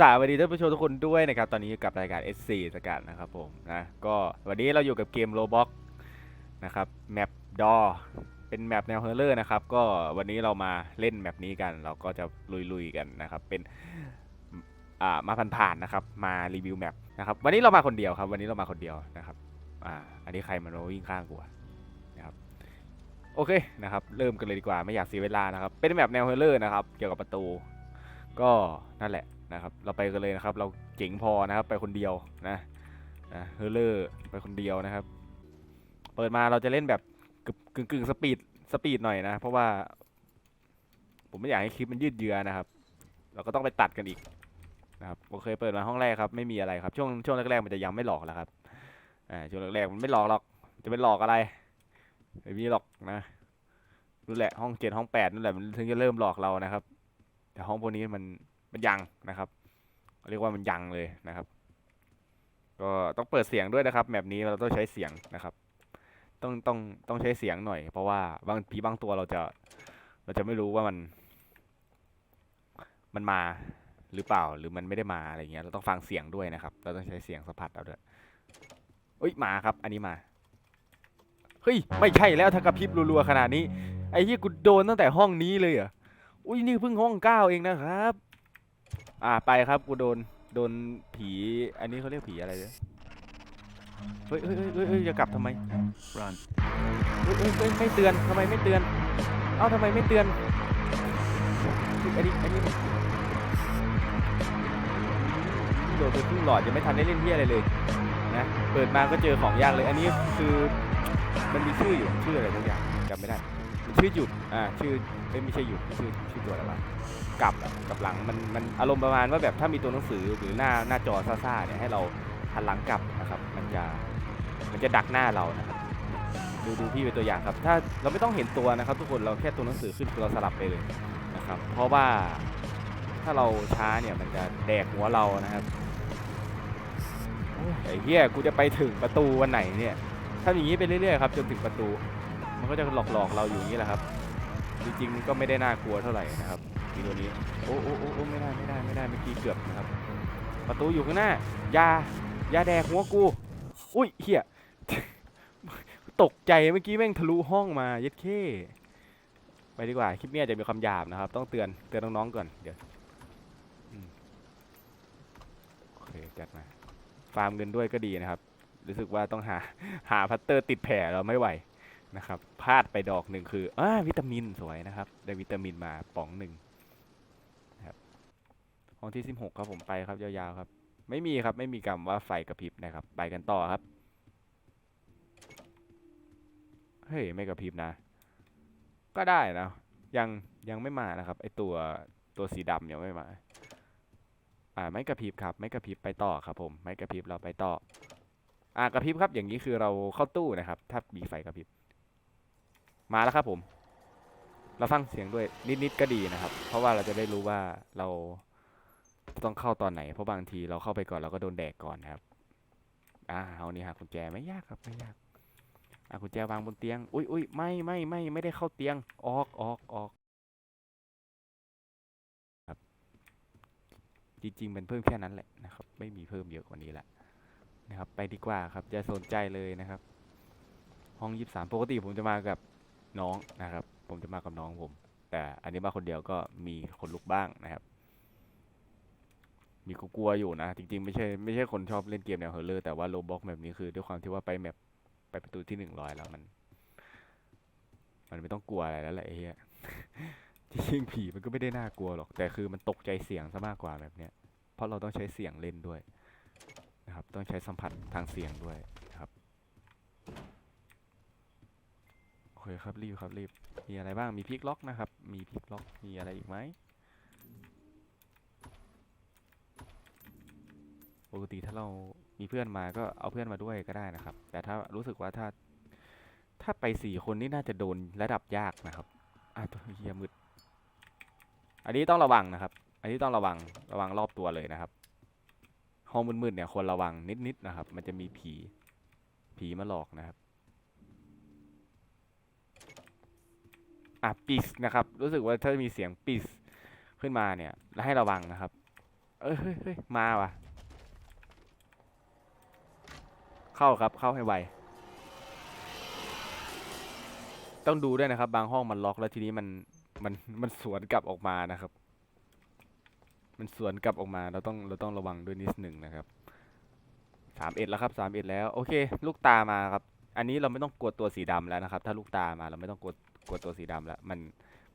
สวัสดีท่านผู้ชมทุกคนด้วยนะครับตอนนี้อยู่กับรายการ S4 สกัดนะครับผมนะก็วันนี้เราอยู่กับเกม Roblox นะครับแมปดอเป็นแมปแนวเฮอร์เลอร์นะครับก็วันนี้เรามาเล่นแมปนี้กัน เราก็จะลุยๆกันนะครับเป็นอ่ามาผ่านๆนะครับมารีวิวแมปนะครับวันนี้เรามาคนเดียวครับ วันนี้เรามาคนเดียวนะครับอ่าอันนี้ใครมันมาวิ่งข้างกูนะครับโอเคนะครับเริ่มกันเลยดีกว่าไม่อยากเสียเวลานะครับเป็นแมปแนวเฮอร์เลอร์นะครับเกี่ยวกับประตู ก็นั่นแหละ นะครับ เราไปกันเลยนะครับ เราเจ๋งพอนะครับ ไปคนเดียวนะนะเฮอร์เลอร์ไปคนเดียวนะครับ เปิดมาเราจะเล่นแบบกึ่งกึ่งสปีดสปีดหน่อยนะ เพราะว่า ผมไม่อยากให้คลิปมันยืดเยื้อนะครับ เราก็ต้องไปตัดกันอีกนะครับโอเคเปิดมาห้องแรกครับ ไม่มีอะไรครับช่วงช่วงแรกๆมันจะยังไม่หลอกแล้วครับอ่าช่วงแรกๆมันไม่หลอกหรอก จะเป็นหลอกอะไรไม่มีหรอกนะนู่นแหละห้องเจ็ดห้องแปดนั่นแหละมันถึงจะเริ่มหลอกเรานะครับ แต่ห้องพวกนี้มัน มันยังนะครับเรียกว่ามันยังเลยนะครับ ก็ต้องเปิดเสียงด้วยนะครับแบบนี้เราต้องใช้เสียงนะครับ ต้องต้องต้องใช้เสียงหน่อย เพราะว่าบางผีบางตัวเราจะ เราจะไม่รู้ว่ามัน มันมาหรือเปล่าหรือมันไม่ได้มาอะไรเงี้ยเราต้องฟังเสียงด้วยนะครับ เราต้องใช้เสียงสัมผัสเอาด้วยเอ้ยมาครับ อันนี้มาเฮ้ยไม่ใช่แล้วถ้ากระพริบรัวๆขนาดนี้ไอ้ที่กูโดนตั้งแต่ห้องนี้เลยเหรออุ้ยนี่เพิ่งห้องเก้าเองนะครับ อ่าไปครับกูโดนโดนผี อันนี้เขาเรียกผีอะไรเนี่ยเฮ้ยเฮ้ยเฮ้ยเฮ้ยเฮ้ยจะกลับทำไม Run. เฮ้ยเฮ้ยเฮ้ยไม่เตือนทำไมไม่เตือน เอ้าทำไมไม่เตือนเฮ้ยอันนี้อันนี้มันโดนไปครึ่งหลอดยังไม่ทันได้เล่นเที่ยอะไรเลยนะเปิดมาก็เจอของยากเลย อันนี้คือมันมีชื่ออยู่ชื่ออะไรบางอย่างจำไม่ได้มันชื่อหยุดอ่าชื่อเอ้ยไม่ใช่หยุดชื่อชื่อตัวอะไรวะกลับกลับหลังมันมันอารมณ์ประมาณว่าแบบถ้ามีตัวหนังสือหรือหน้าหน้าจอซ่าๆเนี่ยให้เราหันหลังกลับนะครับ มันจะมันจะดักหน้าเรานะครับดูดูพี่เป็นตัวอย่างครับ ถ้าเราไม่ต้องเห็นตัวนะครับ ทุกคนเราแค่ตัวหนังสือขึ้นเราสลับไปเลยนะครับ เพราะว่าถ้าเราช้าเนี่ยมันจะแดกหัวเรานะครับไอ้เหี้ยกูจะไปถึงประตูวันไหนเนี่ยถ้าอย่างนี้ไปเรื่อยๆครับจนถึงประตู มันก็จะหลอกๆเราอยู่อย่างนี้แหละครับ จริงๆก็ไม่ได้น่ากลัวเท่าไหร่นะครับมีตัวนี้โอ้โอ้โอ้ไม่ได้ไม่ได้ไม่ได้เมื่อกี้เกือบนะครับ ประตูอยู่ข้างหน้ายายาแดกหัวกู อุ้ยเฮียตกใจเมื่อกี้แม่งทะลุห้องมาเย็ดเข้ไปดีกว่าคลิปนี้จะมีคำหยาบนะครับ ต้องเตือนเตือนน้องๆก่อนเดี๋ยวโอเคจัดมาฟาร์มเงินด้วยก็ดีนะครับ รู้สึกว่าต้องหาหาพัตเตอร์ติดแผลเราไม่ไหว นะครับพลาดไปดอกหนึ่งคืออ่าวิตามินสวยนะครับ ได้วิตามินมาป๋องหนึ่งนะครับห้องที่สิบหกครับผมไปครับยาวๆครับ ไม่มีครับไม่มีกรรมว่าไฟกระพริบนะครับ ไปกันต่อครับเฮ้ยไม่กระพริบนะ ก็ได้นะยังยังไม่มานะครับไอตัวตัวสีดำยังไม่มา อ่าไม่กระพริบครับ ไม่กระพริบไปต่อครับ ผม ไม่กระพริบเราไปต่อ อ่ากระพริบครับอย่างนี้คือเราเข้าตู้นะครับ ถ้ามีไฟกระพริบ มาแล้วครับผม เราฟังเสียงด้วยนิดๆก็ดีนะครับ เพราะว่าเราจะได้รู้ว่าเราต้องเข้าตอนไหน เพราะบางทีเราเข้าไปก่อนเราก็โดนแดกก่อนครับ อ่าเอานี่ฮะกุญแจไม่ยากครับไม่ยาก อะกุญแจวางบนเตียง อุ้ยอุ้ยไม่ไม่ไม่ไม่ได้เข้าเตียง ออกออกออกครับ จริงๆมันเพิ่มแค่นั้นแหละนะครับ ไม่มีเพิ่มเยอะกว่านี้ละนะครับ ไปดีกว่าครับจะสนใจเลยนะครับ ห้องยี่สามปกติผมจะมากับ น้องนะครับ ผมจะมากับน้องผม แต่อันนี้มาคนเดียวก็มีคนลุกบ้างนะครับ มีกลัวอยู่นะ จริง ๆ ไม่ใช่ไม่ใช่คนชอบเล่นเกมแนวเฮอร์เลอร์แต่ว่าโลบ็อกแบบนี้คือด้วยความที่ว่าไปแมปไปประตูที่หนึ่งร้อยแล้วมัน มันไม่ต้องกลัวอะไรแล้วแหละไอ้เหี้ยจริงๆผีมันก็ไม่ได้น่ากลัวหรอก แต่คือมันตกใจเสียงซะมากกว่าแบบเนี้ย เพราะเราต้องใช้เสียงเล่นด้วยนะครับ ต้องใช้สัมผัสทางเสียงด้วยนะครับ เคครับรีบครับรีบมีอะไรบ้างมีพลิกล็อกนะครับ มีพลิกล็อกมีอะไรอีกไหมปกติถ้าเรามีเพื่อนมาก็เอาเพื่อนมาด้วยก็ได้นะครับ แต่ถ้ารู้สึกว่าถ้าถ้าไปสี่คนนี่น่าจะโดนระดับยากนะครับอะตัวเฮียมืดอันนี้ต้องระวังนะครับ อันนี้ต้องระวังระวังรอบตัวเลยนะครับห้องมืดๆเนี่ยควรระวังนิดๆนะครับ มันจะมีผีผีมาหลอกนะครับ อะปิสนะครับ รู้สึกว่าถ้ามีเสียงปิสขึ้นมาเนี่ยให้ระวังนะครับ เอ้ยเฮ้ยมาว่ะ เข้าครับเข้าให้ไวต้องดูด้วยนะครับ บางห้องมันล็อกแล้วทีนี้มันมันมันสวนกลับออกมานะครับ มันสวนกลับออกมาเราต้องเราต้องระวังด้วยนิดหนึ่งนะครับสามเอ็ดแล้วครับสามเอ็ดแล้วโอเค ลูกตามาครับ อันนี้เราไม่ต้องกดตัวสีดำแล้วนะครับ ถ้าลูกตามาเราไม่ต้องกด กดตัวสีดำแล้วมัน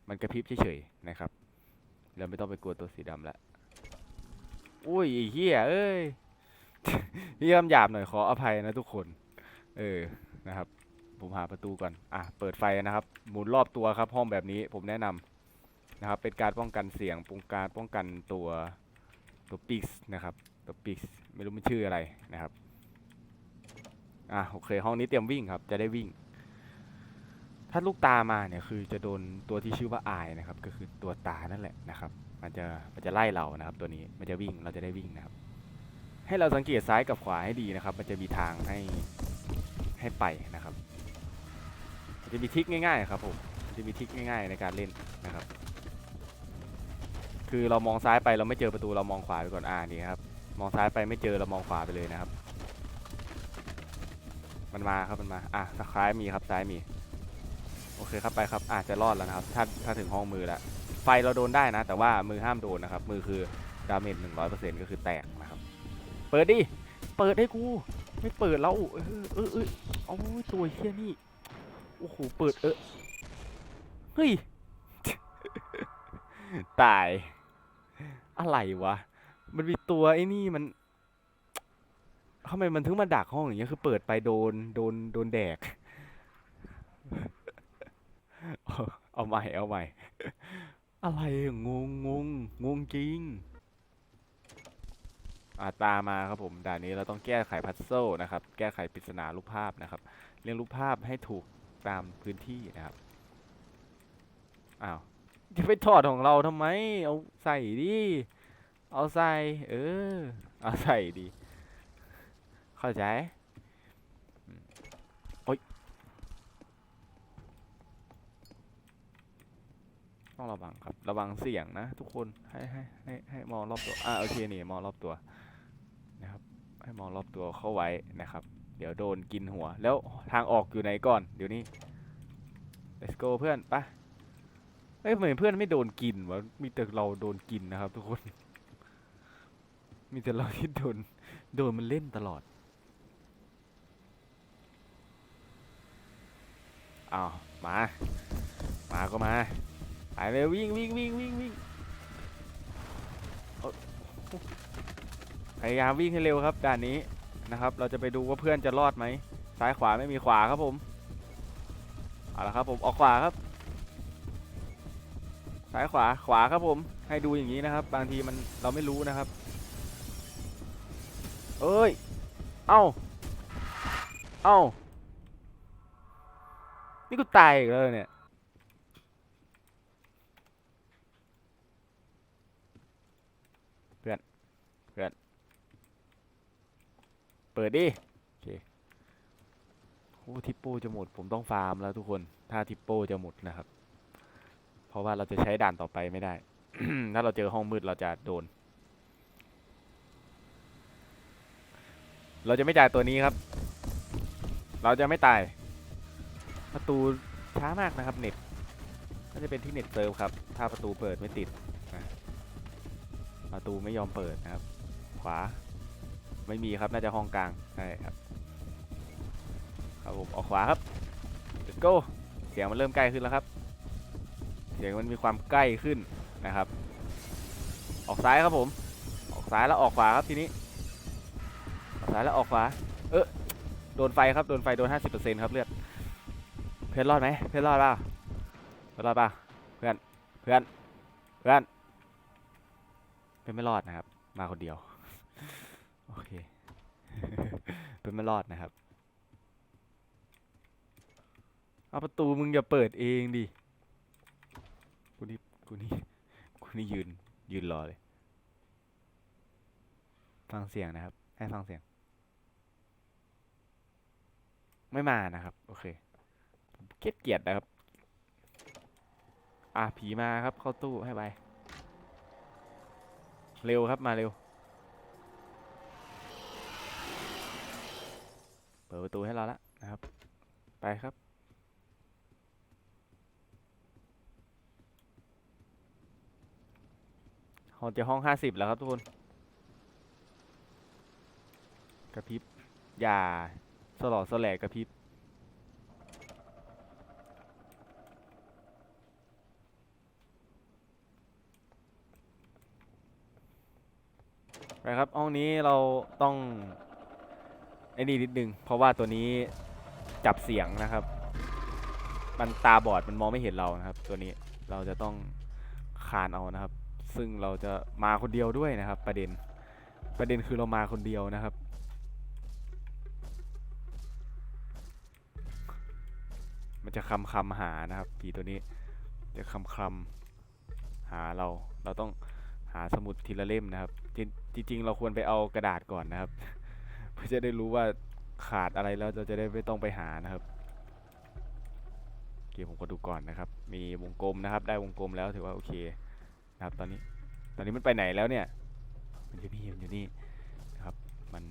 มันกระพริบเฉยๆนะครับเราไม่ต้องไปกลัวตัวสีดำแล้วอุ้ยไอ้เหี้ยเอ้ยนี่คำหยาบหน่อยขออภัยนะทุกคน เออนะครับ ผมหาประตูก่อนอะเปิดไฟนะครับ หมุนรอบตัวครับ ห้องแบบนี้ผมแนะนำนะครับ เป็นการป้องกันเสียงป้องการป้องกันตัวตัวปิกนะครับตัวปิกไม่รู้มันชื่ออะไรนะครับอะโอเคห้องนี้เตรียมวิ่งครับ จะได้วิ่ง ถ้าลูกตามาเนี่ยคือจะโดนตัวที่ชื่อว่าอายนะครับ ก็คือตัวตานั่นแหละนะครับ มันจะมันจะไล่เรานะครับ ตัวนี้มันจะวิ่งเราจะได้วิ่งนะครับ ให้เราสังเกตซ้ายกับขวาให้ดีนะครับ มันจะมีทางให้ให้ไปนะครับจะมีทิกง่ายๆครับผมจะมีทิกง่ายๆในการเล่นนะครับ คือเรามองซ้ายไปเราไม่เจอประตูเรามองขวาไปก่อนอ่านี่ครับมองซ้ายไปไม่เจอเรามองขวาไปเลยนะครับ มันมาครับมันมาอะซ้ายมีครับซ้ายมี โอเคครับไปครับอาจจะรอดแล้วนะครับ ถ้าถ้าถึงห้องมือแล้วไฟเราโดนได้นะ แต่ว่ามือห้ามโดนนะครับ มือคือดาเมจหนึ่งร้อยเปอร์เซ็นต์ก็คือแตกนะครับ เปิดดิ เปิดให้กู ไม่เปิดแล้ว เออเออเออเอาตัวเฮี้ยนี่ โอ้โห เปิดเออ เฮ้ย ตาย อะไรวะ มันมีตัวไอ้นี่มันทำไมมันถึงมาดักห้องอย่างเงี้ย คือเปิดไปโดน โดน โดนแดก เอาใหม่ เอาใหม่ อะไรงงงงงงจริงอาตามาครับผมด่านนี้เราต้องแก้ไขพัซเซิลนะครับ แก้ไขปริศนารูปภาพนะครับ เรียงรูปภาพให้ถูกตามพื้นที่นะครับ อ้าวจะไปถอดของเราทำไม เอาใส่ดิ เอาใส่ เออ เอาใส่ดิ เข้าใจอืมโอ๊ย ต้องระวังครับ ระวังเสี่ยงนะ ทุกคนให้ให้ให้ให้มองรอบตัวอ่าโอเคนี่มองรอบตัวนะครับ ให้มองรอบตัวเข้าไว้นะครับ เดี๋ยวโดนกินหัว แล้วทางออกอยู่ไหนก่อนเดี๋ยวนี้ let's go เพื่อนปะเอ้ยทำไมเพื่อนไม่โดนกินวะมีแต่เราโดนกินนะครับ ทุกคน มีแต่เราที่โดนโดนมันเล่นตลอดอ้าวมา มาก็มา ไปเลยวิ่งวิ่งวิ่งวิ่งวิ่งพยายามวิ่งให้เร็วครับด่านนี้นะครับ เราจะไปดูว่าเพื่อนจะรอดไหมซ้ายขวาไม่มีขวาครับผมเอาละครับผมออกขวาครับ ซ้ายขวาขวาครับผม ให้ดูอย่างนี้นะครับ บางทีมันเราไม่รู้นะครับ เอ้ย เอ้า เอ้า นี่กูตายอีกแล้วเนี่ย เปิดดิโอเคโอ้ทิปโป้จะหมด ผมต้องฟาร์มแล้วทุกคน ถ้าทิปโป้จะหมดนะครับ เพราะว่าเราจะใช้ด่านต่อไปไม่ได้ ถ้าเราเจอห้องมืดเราจะโดน เราจะไม่จ่ายตัวนี้ครับ เราจะไม่ตาย ประตูช้ามากนะครับเน็ตน่าจะเป็นที่เน็ตเซิร์ฟครับ ถ้าประตูเปิดไม่ติด ประตูไม่ยอมเปิดนะครับ ขวา ไม่มีครับ น่าจะห้องกลาง ใช่ครับ ครับผม ออกขวาครับ let's go เสียงมันเริ่มใกล้ขึ้นแล้วครับ เสียงมันมีความใกล้ขึ้นนะครับ ออกซ้ายครับผม ออกซ้ายแล้วออกขวาครับทีนี้ ออกซ้ายแล้วออกขวา เออโดนไฟครับ โดนไฟ โดนห้าสิบเปอร์เซ็นต์ครับเลือด เพื่อนรอดไหม เพื่อนรอดเปล่าเพื่อนรอดเปล่าเพื่อน เพื่อน เพื่อน เพื่อนไม่รอดนะครับ มาคนเดียว โอเค เป็นไม่รอดนะครับ เอาประตูมึงอย่าเปิดเองดิ กูนี่ กูนี่ กูนี่ยืน ยืนรอเลย ฟังเสียงนะครับ ให้ฟังเสียง ไม่มานะครับ โอเคเกลียดเกลียดนะครับ อะผีมาครับ เข้าตู้ให้ไป เร็วครับมาเร็ว เปิดประตูให้เราแล้วนะครับ ไปครับ ห้องจะห้องห้าสิบแล้วครับทุกคน กระพริบ อย่าสลอสแลกกระพริบ ไปครับ ห้องนี้เราต้องไอ้นี่นิดนึง เพราะว่าตัวนี้จับเสียงนะครับ มันตาบอดมันมองไม่เห็นเรานะครับ ตัวนี้เราจะต้องคานเอานะครับ ซึ่งเราจะมาคนเดียวด้วยนะครับ ประเด็นประเด็นคือเรามาคนเดียวนะครับ มันจะคำคำหานะครับ ผีตัวนี้จะคำคำหาเราเราต้อง หาสมุดทีละเล่มนะครับจริงจริงๆ เราควรไปเอากระดาษก่อนนะครับ เพื่อจะได้รู้ว่าขาดอะไรแล้วเราจะได้ไม่ต้องไปหานะครับโอเคผมก็ดูก่อนนะครับ มีวงกลมนะครับ ได้วงกลมแล้วถือว่าโอเคนะครับ ตอนนี้ ตอนนี้มันไปไหนแล้วเนี่ย มันอยู่นี่มันอยู่นี่นะครับ มัน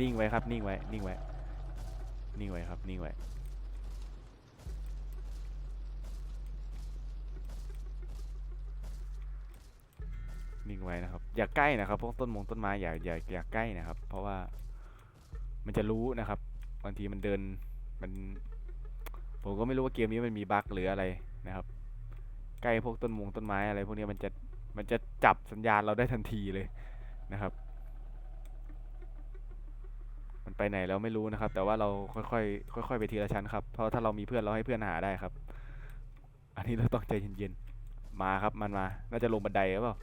นิ่งไว้ครับ นิ่งไว้ นิ่งไว้ นิ่งไว้ครับ นิ่งไว้ นิ่งไว้นะครับ อย่าใกล้นะครับ พวกต้นมงต้นไม้อย่าอย่าอย่าใกล้นะครับ เพราะว่ามันจะรู้นะครับบางทีมันเดินมันผมก็ไม่รู้ว่าเกมนี้มันมีบั๊กหรืออะไรนะครับ ใกล้พวกต้นมงต้นไม้อะไร พวกนี้มันจะมันจะจับสัญญาณเราได้ทันทีเลยนะครับ มันไปไหนแล้วไม่รู้นะครับ แต่ว่าเราค่อยๆค่อย ๆ ไปทีละชั้นครับเพราะถ้าเรามีเพื่อนเราให้เพื่อนหาได้ครับ อันนี้เราต้องใจเย็นๆมาครับมันมา น่าจะลงบันไดหรือเปล่า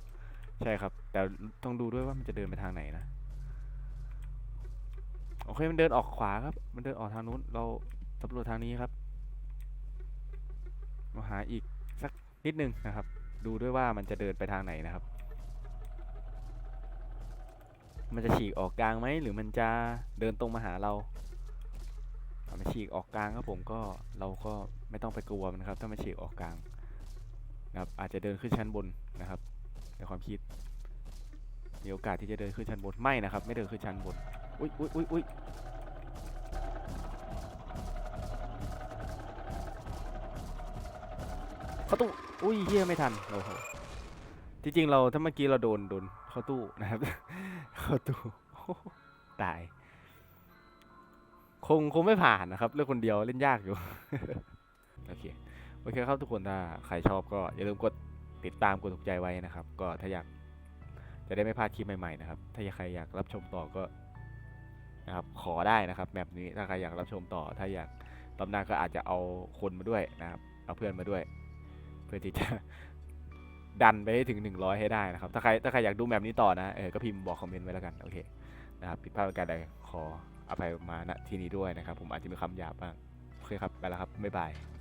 ใช่ครับ แต่ต้องดูด้วยว่ามันจะเดินไปทางไหนนะ โอเค มันเดินออกขวาครับ มันเดินออกทางนู้น เราสำรวจทางนี้ครับ มาหาอีกสักนิดนึงนะครับ ดูด้วยว่ามันจะเดินไปทางไหนนะครับ มันจะฉีกออกกลางไหม หรือมันจะเดินตรงมาหาเราถ้ามันฉีกออกกลางครับผมก็เราก็ไม่ต้องไปกลัวมันครับ ถ้ามันฉีกออกกลางนะครับ อาจจะเดินขึ้นชั้นบนนะครับ ในความคิดมีโอกาสที่จะเดินขึ้นชั้นบนไม่นะครับ ไม่เดินขึ้นชั้นบนอุ้ยอุ้ยอุ้ยอุ้ยเข้าตู้อุ้ยเฮียไม่ทันโอ้โหจริงๆเราถ้าเมื่อกี้เราโดนโดนเข้าตู้นะครับ เข้าตู้ตาย คงคงไม่ผ่านนะครับเลือกคนเดียวเล่นยากอยู่โอเคโอเคครับทุกคนถ้าใครชอบก็อย่าลืมกด ติดตามกดถูกใจไว้นะครับ ก็ถ้าอยากจะได้ไม่พลาดคลิปใหม่ๆนะครับ ถ้าใครอยากรับชมต่อก็นะครับขอได้นะครับแบบนี้ถ้าใครอยากรับชมต่อ ถ้าอยากรอบหน้าก็อาจจะเอาคนมาด้วยนะครับ เอาเพื่อนมาด้วย เพื่อที่จะดันไปให้ถึง 100 ให้ได้นะครับ ถ้าใครถ้าใครอยากดูแบบนี้ต่อนะเออก็พิมพ์บอกคอมเมนต์ไว้แล้วกันโอเคนะครับผิดพลาดประการใดขออภัยมาณที่นี้ด้วยนะครับ ผมอาจจะมีคำหยาบบ้างโอเคครับไปแล้วครับบ๊ายบาย